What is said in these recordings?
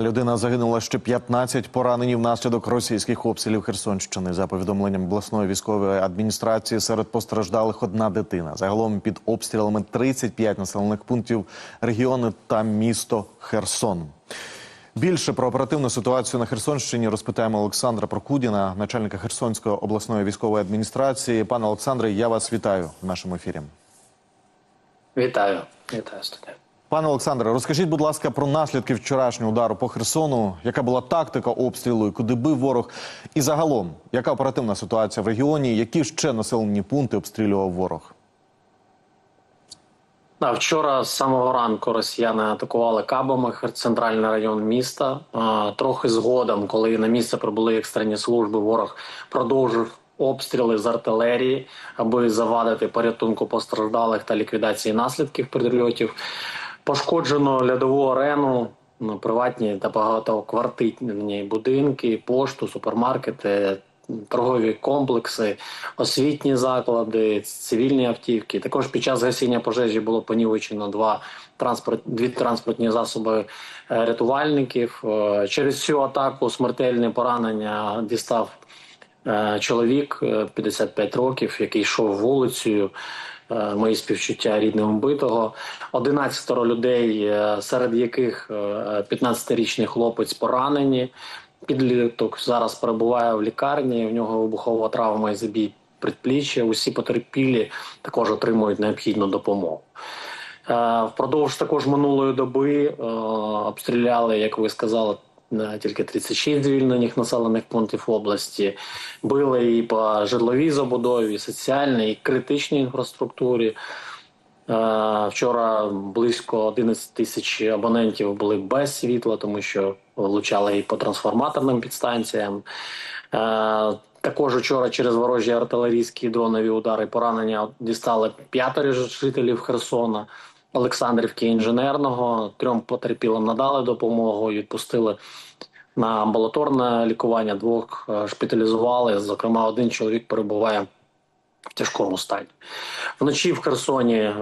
Людина загинула ще 15 поранені внаслідок російських обстрілів Херсонщини. За повідомленням обласної військової адміністрації, серед постраждалих одна дитина. Загалом під обстрілами 35 населених пунктів регіону та місто Херсон. Більше про оперативну ситуацію на Херсонщині розпитаємо Олександра Прокудіна, начальника Херсонської обласної військової адміністрації. Пане Олександре, я вас вітаю в нашому ефірі. Вітаю, вітаю студент. Пане Олександре, розкажіть, будь ласка, про наслідки вчорашнього удару по Херсону. Яка була тактика обстрілу, і куди бив ворог? І загалом, яка оперативна ситуація в регіоні? Які ще населені пункти обстрілював ворог? Да, вчора з самого ранку росіяни атакували кабами центральний район міста. Трохи згодом, коли на місце прибули екстрені служби, ворог продовжив обстріли з артилерії, аби завадити порятунку постраждалих та ліквідації наслідків прильотів. Пошкоджено льодову арену, ну, приватні та багатоквартирні будинки, пошту, супермаркети, торгові комплекси, освітні заклади, цивільні автівки. Також під час гасіння пожежі було понівечено два транспорт, дві транспортні засоби е, рятувальників. Е, Через цю атаку смертельне поранення дістав е, чоловік е, 55 років, який йшов вулицею. Е, Мої співчуття рідним вбитого. 11 людей, е, серед яких е, 15-річний хлопець поранені. Підліток зараз перебуває в лікарні. В нього вибухова травма і забій предпліччя. Усі потерпілі також отримують необхідну допомогу. Е, Впродовж також минулої доби е, обстріляли, як ви сказали, е, тільки 36 звільнених населених пунктів області. Били і по житловій забудові, соціальній, і критичній інфраструктурі. Е, Вчора близько 11 тисяч абонентів були без світла, тому що влучали і по трансформаторним підстанціям. Е, Також вчора через ворожі артилерійські дронові удари поранення дістали п'ятеро жителів Херсона, Олександрівки інженерного. Трьом потерпілим надали допомогу відпустили на амбулаторне лікування. Двох е, шпиталізували. Зокрема, один чоловік перебуває в тяжкому стані. Вночі в Херсоні е,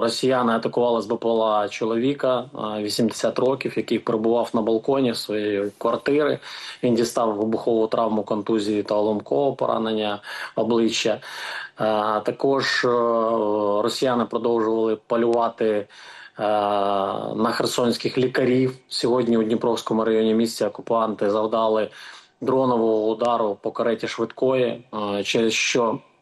росіяни атакували з БПЛА чоловіка е, 80 років, який перебував на балконі своєї квартири. Він дістав вибухову травму контузії та ломкового поранення обличчя. Е, також е, росіяни продовжували полювати. е, На херсонських лікарів сьогодні у Дніпровському районі місця окупанти завдали дронового удару по кареті швидкої, е, через що е,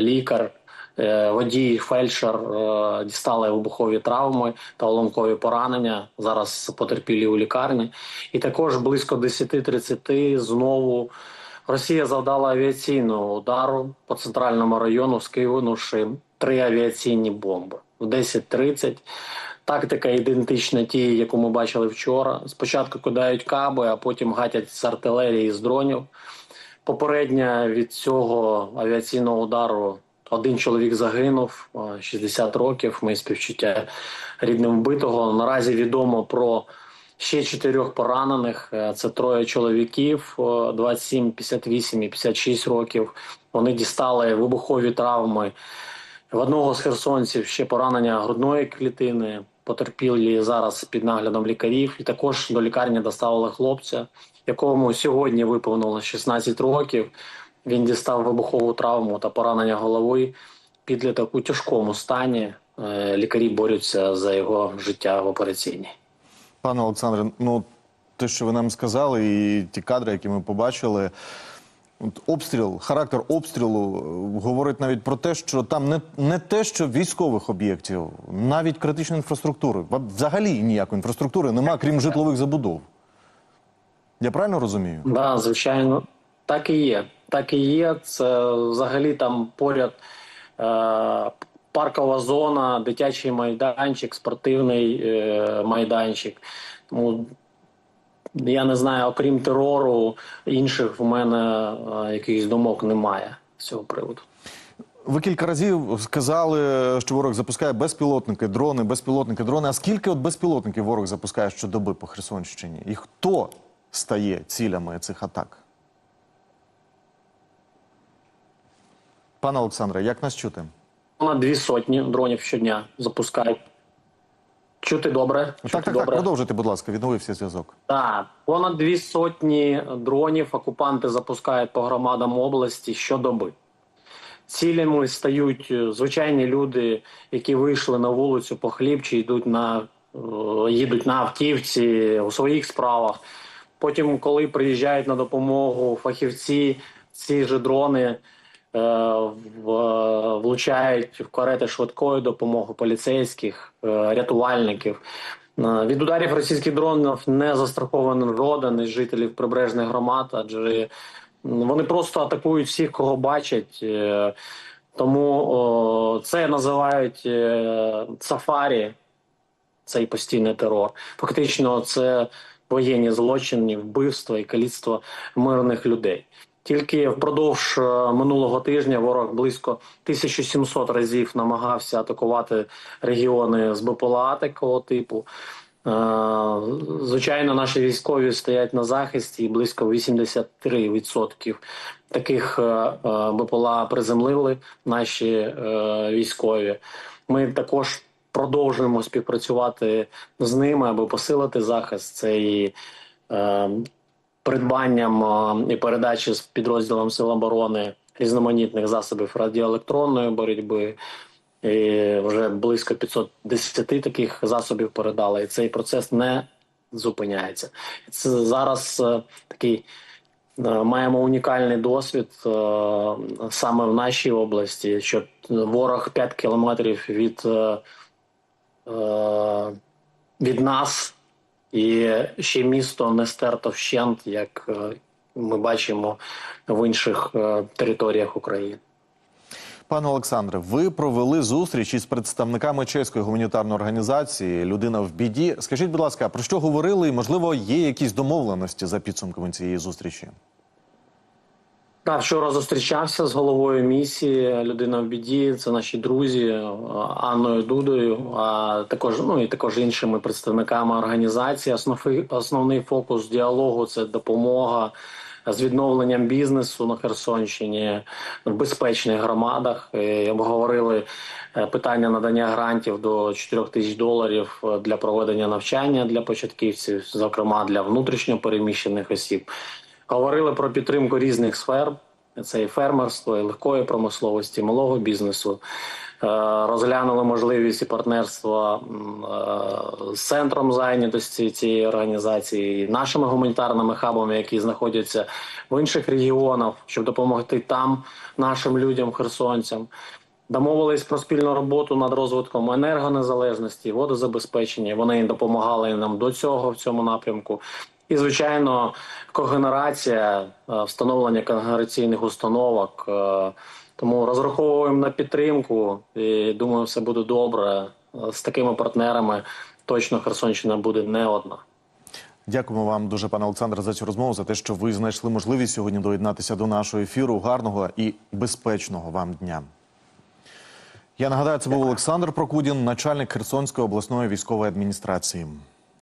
лікар, е, водій, фельдшер е, дістали вибухові травми та уламкові поранення. Зараз потерпілі у лікарні. І також близько 10.30 знову Росія завдала авіаційного удару по центральному району, скинувши три авіаційні бомби. В 10.30 Тактика ідентична тій, яку ми бачили вчора. Спочатку кидають каби, а потім гатять з артилерії з дронів. Попередньо від цього авіаційного удару один чоловік загинув, е, 60 років. Ми співчуття рідним вбитого. Наразі відомо про ще чотирьох поранених. Е, Це троє чоловіків е, 27, 58 і 56 років. Вони дістали вибухові травми. В одного з херсонців ще поранення грудної клітини. Потерпілі зараз під наглядом лікарів. І також до лікарні доставили хлопця, якому сьогодні виповнилось 16 років. Він дістав вибухову травму та поранення голови. Підліток у тяжкому стані. Е, Лікарі борються за його життя в операційній. Пане Олександре, ну те, що ви нам сказали, і ті кадри, які ми побачили. От обстріл, характер обстрілу е, говорить навіть про те, що там не, не те, що військових об'єктів, навіть критичної інфраструктури. Взагалі ніякої інфраструктури нема, крім житлових забудов. Я правильно розумію? Да, звичайно, так і є. Так і є. Це взагалі там поряд е, паркова зона, дитячий майданчик, спортивний е, майданчик. Тому я не знаю, окрім терору, інших в мене е, якихось думок немає з цього приводу. Ви кілька разів сказали, що ворог запускає безпілотники, дрони, безпілотники, дрони. А скільки от безпілотників ворог запускає щодоби по Херсонщині? І хто стає цілями цих атак? Пане Олександре, як нас чути? Понад дві сотні дронів щодня запускають. Чути добре? Чути Так, так, так. Продовжуйте, будь ласка, відновився зв'язок. Так, понад дві сотні дронів окупанти запускають по громадам області щодоби. Цілями стають е, звичайні люди, які вийшли на вулицю по хліб чи йдуть на е, їдуть на автівці у своїх справах. Потім, коли приїжджають на допомогу фахівці, ці ж дрони влучають в карети швидкої допомоги поліцейських, е, рятувальників. Е, Від ударів російських дронів не застрахований жоден із жителів прибережних громад, адже вони просто атакують всіх, кого бачать. Е, Тому це називають е, сафарі, цей постійний терор. Фактично, це воєнні злочини, вбивства і каліцтво мирних людей. Тільки впродовж е, минулого тижня ворог близько 1700 разів намагався атакувати регіони з БПЛА такого типу. Е, Звичайно, наші військові стоять на захисті, і близько 83% таких е, БПЛА приземлили наші військові. Ми також продовжуємо співпрацювати з ними, аби посилити захист. Це і придбанням і передачі з підрозділом Сил оборони різноманітних засобів радіоелектронної боротьби. І вже близько 510 таких засобів передали. І цей процес не зупиняється. Це зараз е, такий е, маємо унікальний досвід е, саме в нашій області, що ворог 5 кілометрів від, від нас, і ще місто не стерто вщент, як е, ми бачимо в інших е, територіях України. Пане Олександре, ви провели зустріч із представниками чеської гуманітарної організації Людина в біді. Скажіть, будь ласка, про що говорили? І можливо, є якісь домовленості за підсумками цієї зустрічі? Так, вчора зустрічався з головою місії Людина в біді. Це наші друзі е, Анною Дудою, а також ну і також іншими представниками організації. Основний, основний фокус діалогу це допомога з відновленням бізнесу на Херсонщині в безпечних громадах. І обговорили е, питання надання грантів до 4 тисяч доларів е, для проведення навчання для початківців, зокрема для внутрішньо переміщених осіб. Говорили про підтримку різних сфер. Це і фермерство, і легкої промисловості, малого бізнесу. Е, Розглянули можливість і партнерства е, з центром зайнятості цієї організації, і нашими гуманітарними хабами, які знаходяться в інших регіонах, щоб допомогти там нашим людям, херсонцям. Домовились про спільну роботу над розвитком енергонезалежності, водозабезпечення. Вони допомагали нам до цього в цьому напрямку. І, звичайно, когенерація, е, встановлення когенераційних установок. е, Тому розраховуємо на підтримку і думаю, все буде добре. Е, З такими партнерами точно Херсонщина буде не одна. Дякуємо вам дуже, пане Олександре, за цю розмову, за те, що ви знайшли можливість сьогодні доєднатися до нашого ефіру. Гарного і безпечного вам дня. Я нагадаю, це був Олександр Прокудін, начальник Херсонської обласної військової адміністрації.